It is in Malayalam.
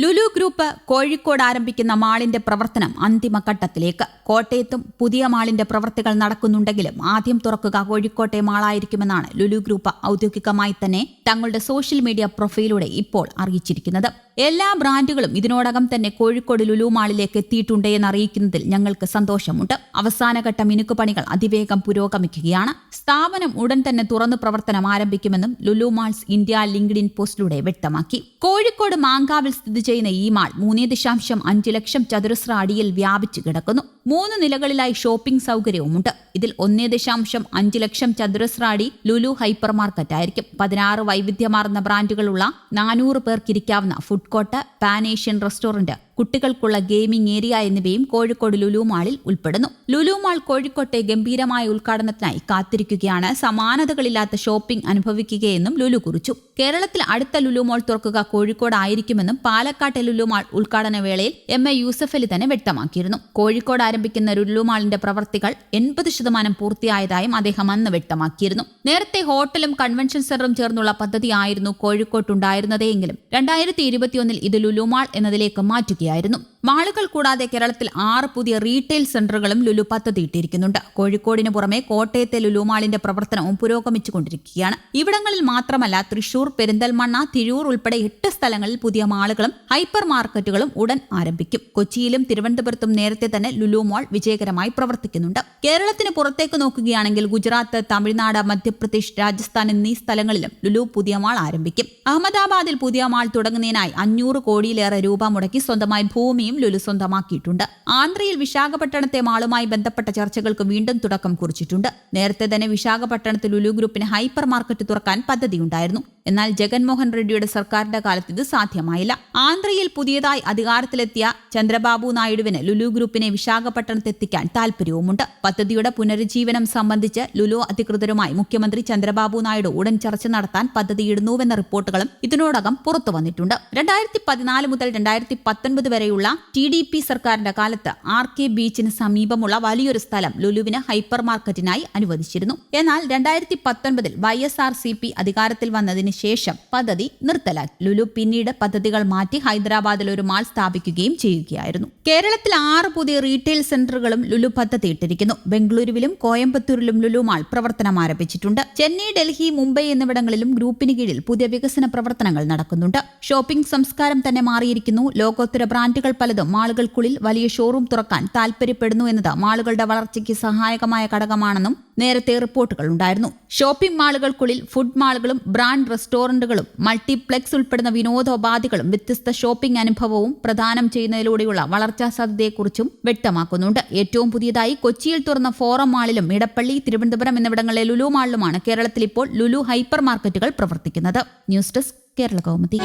ലുലു ഗ്രൂപ്പ് കോഴിക്കോട് ആരംഭിക്കുന്ന മാളിന്റെ പ്രവർത്തനം അന്തിമഘട്ടത്തിലേക്ക്. കോട്ടയത്തും പുതിയ മാളിന്റെ പ്രവർത്തികൾ നടക്കുന്നുണ്ടെങ്കിലും ആദ്യം തുറക്കുക കോഴിക്കോട്ടെ മാളായിരിക്കുമെന്നാണ് ലുലു ഗ്രൂപ്പ് ഔദ്യോഗികമായി തന്നെ തങ്ങളുടെ സോഷ്യൽ മീഡിയ പ്രൊഫൈലിലൂടെ ഇപ്പോൾ അറിയിച്ചിരിക്കുന്നത്. എല്ലാ ബ്രാൻഡുകളും ഇതിനോടകം തന്നെ കോഴിക്കോട് ലുലുമാളിലേക്ക് എത്തിയിട്ടുണ്ട് എന്ന് അറിയിക്കുന്നതിൽ ഞങ്ങൾക്ക് സന്തോഷമുണ്ട്. അവസാനഘട്ട മിനുക്കുപണികൾ അതിവേഗം പുരോഗമിക്കുകയാണ്. സ്ഥാപനം ഉടൻ തന്നെ തുറന്നു പ്രവർത്തനം ആരംഭിക്കുമെന്നും ലുലുമാൾസ് ഇന്ത്യ ലിങ്ക്ഡിൻ പോസ്റ്റിലൂടെ വ്യക്തമാക്കി. കോഴിക്കോട് മാങ്കാവിൽ സ്ഥിതി ചെയ്യുന്ന ഈ മാൾ മൂന്നേ ദശാംശം അഞ്ച് ലക്ഷം ചതുരശ്ര അടിയിൽ വ്യാപിച്ചു കിടക്കുന്നു. മൂന്ന് നിലകളിലായി ഷോപ്പിംഗ് സൗകര്യവുമുണ്ട്. ഇതിൽ ഒന്നേ ദശാംശം അഞ്ച് ലക്ഷം ചതുരശ്ര അടി ലുലു ഹൈപ്പർ മാർക്കറ്റ് ആയിരിക്കും പതിനാറ് വൈവിധ്യമാർന്ന ബ്രാൻഡുകളുള്ള നാനൂറ് പേർക്കിരിക്കാവുന്ന food court pan Asian restaurant കുട്ടികൾക്കുള്ള ഗെയിമിംഗ് ഏരിയ എന്നിവയും കോഴിക്കോട് ലുലു മാളിൽ ഉൾപ്പെടുന്നു. ലുലു മാൾ കോഴിക്കോട്ടെ ഗംഭീരമായ ഉദ്ഘാടനത്തിനായി കാത്തിരിക്കുകയാണ്. സമാനതകളില്ലാത്ത ഷോപ്പിംഗ് അനുഭവിക്കുകയെന്നും ലുലു കുറിച്ചു. കേരളത്തിൽ അടുത്ത ലുലു മാൾ തുറക്കുക കോഴിക്കോട് ആയിരിക്കുമെന്നും പാലക്കാട്ടെ ലുലു മാൾ ഉദ്ഘാടന വേളയിൽ എം എ യൂസഫലി തന്നെ വ്യക്തമാക്കിയിരുന്നു. കോഴിക്കോട് ആരംഭിക്കുന്ന ലുലു മാളിന്റെ പ്രവർത്തികൾ എൺപത് ശതമാനം പൂർത്തിയായതായും അദ്ദേഹം അന്ന് വ്യക്തമാക്കിയിരുന്നു. നേരത്തെ ഹോട്ടലും കൺവെൻഷൻ സെന്ററും ചേർന്നുള്ള പദ്ധതിയായിരുന്നു കോഴിക്കോട്ടുണ്ടായിരുന്നതെങ്കിലും രണ്ടായിരത്തി ഇരുപത്തിയൊന്നിൽ ഇത് ലുലു മാൾ എന്നതിലേക്ക് മാറ്റുകയായിരുന്നു. നൽകുകയായിരുന്നു മാളുകൾ കൂടാതെ കേരളത്തിൽ ആറ് പുതിയ റീറ്റെയിൽ സെന്ററുകളും ലുലു പദ്ധതിയിട്ടിരിക്കുന്നുണ്ട് കോഴിക്കോടിന് പുറമെ കോട്ടയത്തെ ലുലു മാളിന്റെ പ്രവർത്തനവും പുരോഗമിച്ചുകൊണ്ടിരിക്കുകയാണ്. ഇവിടങ്ങളിൽ മാത്രമല്ല തൃശൂർ പെരിന്തൽമണ്ണ തിരൂർ ഉൾപ്പെടെ എട്ട് സ്ഥലങ്ങളിൽ പുതിയ മാളുകളും ഹൈപ്പർ മാർക്കറ്റുകളും ഉടൻ ആരംഭിക്കും. കൊച്ചിയിലും തിരുവനന്തപുരത്തും നേരത്തെ തന്നെ ലുലു മാൾ വിജയകരമായി പ്രവർത്തിക്കുന്നുണ്ട്. കേരളത്തിന് പുറത്തേക്ക് നോക്കുകയാണെങ്കിൽ ഗുജറാത്ത് തമിഴ്നാട് മധ്യപ്രദേശ് രാജസ്ഥാൻ എന്നീ സ്ഥലങ്ങളിലും ലുലു പുതിയ മാൾ ആരംഭിക്കും. അഹമ്മദാബാദിൽ പുതിയ മാൾ തുടങ്ങുന്നതിനായി അഞ്ഞൂറ് കോടിയിലേറെ രൂപ മുടക്കി സ്വന്തമായി ഭൂമിയും ലുലു സ്വന്തമാക്കിയിട്ടുണ്ട് ആന്ധ്രയിൽ വിശാഖപട്ടണത്തെ മാളുമായി ബന്ധപ്പെട്ട ചർച്ചകൾക്ക് വീണ്ടും തുടക്കം കുറിച്ചിട്ടുണ്ട്. നേരത്തെ തന്നെ വിശാഖപട്ടണത്ത് ലുലു ഗ്രൂപ്പിന് ഹൈപ്പർ മാർക്കറ്റ് തുറക്കാൻ പദ്ധതിയുണ്ടായിരുന്നു. എന്നാൽ ജഗൻമോഹൻ റെഡ്ഡിയുടെ സർക്കാരിന്റെ കാലത്ത് ഇത് സാധ്യമായില്ല. ആന്ധ്രയിൽ പുതിയതായി അധികാരത്തിലെത്തിയ ചന്ദ്രബാബു നായിഡുവിന് ലുലു ഗ്രൂപ്പിനെ വിശാഖപട്ടണത്തെത്തിക്കാൻ താൽപര്യവുമുണ്ട്. പദ്ധതിയുടെ പുനരുജ്ജീവനം സംബന്ധിച്ച് ലുലു അധികൃതരുമായി മുഖ്യമന്ത്രി ചന്ദ്രബാബു നായിഡു ഉടൻ ചർച്ച നടത്താൻ പദ്ധതിയിടുന്നുവെന്ന റിപ്പോർട്ടുകളും ഇതിനോടകം പുറത്തു വന്നിട്ടുണ്ട്. രണ്ടായിരത്തി പതിനാല് മുതൽ രണ്ടായിരത്തി പത്തൊൻപത് വരെയുള്ള ടി ഡി പി സർക്കാരിന്റെ കാലത്ത് ആർ കെ ബീച്ചിന് സമീപമുള്ള വലിയൊരു സ്ഥലം ലുലുവിന് ഹൈപ്പർ മാർക്കറ്റിനായി അനുവദിച്ചിരുന്നു. എന്നാൽ രണ്ടായിരത്തി പത്തൊൻപതിൽ Y S R C P അധികാരത്തിൽ വന്നതിന് ശേഷം പദ്ധതി നിർത്തലാക്കി. ലുലു പിന്നീട് പദ്ധതികൾ മാറ്റി ഹൈദരാബാദിൽ ഒരു മാൾ സ്ഥാപിക്കുകയും ചെയ്യുകയായിരുന്നു. കേരളത്തിൽ ആറ് പുതിയ റീറ്റെയിൽ സെന്ററുകളും ലുലു പദ്ധതി ഇട്ടിരിക്കുന്നു ബംഗളൂരുവിലും കോയമ്പത്തൂരിലും ലുലു മാൾ പ്രവർത്തനം ആരംഭിച്ചിട്ടുണ്ട്. ചെന്നൈ ഡൽഹി മുംബൈ എന്നിവിടങ്ങളിലും ഗ്രൂപ്പിന് കീഴിൽ പുതിയ വികസന പ്രവർത്തനങ്ങൾ നടക്കുന്നുണ്ട്. ഷോപ്പിംഗ് സംസ്കാരം തന്നെ മാറിയിരിക്കുന്നു. ലോകോത്തര ബ്രാൻഡുകൾ പലതും മാളുകൾക്കുള്ളിൽ വലിയ ഷോറൂം തുറക്കാൻ താൽപര്യപ്പെടുന്നു എന്നത് മാളുകളുടെ വളർച്ചയ്ക്ക് സഹായകമായ ഘടകമാണെന്നും നേരത്തെ റിപ്പോർട്ടുകൾ ഉണ്ടായിരുന്നു. ഷോപ്പിംഗ് മാളുകൾക്കുള്ളിൽ ഫുഡ് മാളുകളും ബ്രാൻഡ് റെസ്റ്റോറന്റുകളും മൾട്ടിപ്ലെക്സ് ഉൾപ്പെടുന്ന വിനോദോപാധികളും വ്യത്യസ്ത ഷോപ്പിംഗ് അനുഭവവും പ്രദാനം ചെയ്യുന്നതിലൂടെയുള്ള വളർച്ചാ സാധ്യതയെക്കുറിച്ചും വ്യക്തമാക്കുന്നുണ്ട്. ഏറ്റവും പുതിയതായി കൊച്ചിയിൽ തുറന്ന ഫോറം മാളിലും ഇടപ്പള്ളി തിരുവനന്തപുരം എന്നിവിടങ്ങളിലെ ലുലു മാളിലുമാണ് കേരളത്തിൽ ഇപ്പോൾ ലുലു ഹൈപ്പർ മാർക്കറ്റുകൾ പ്രവർത്തിക്കുന്നത്. News desk Kerala Kaumudi.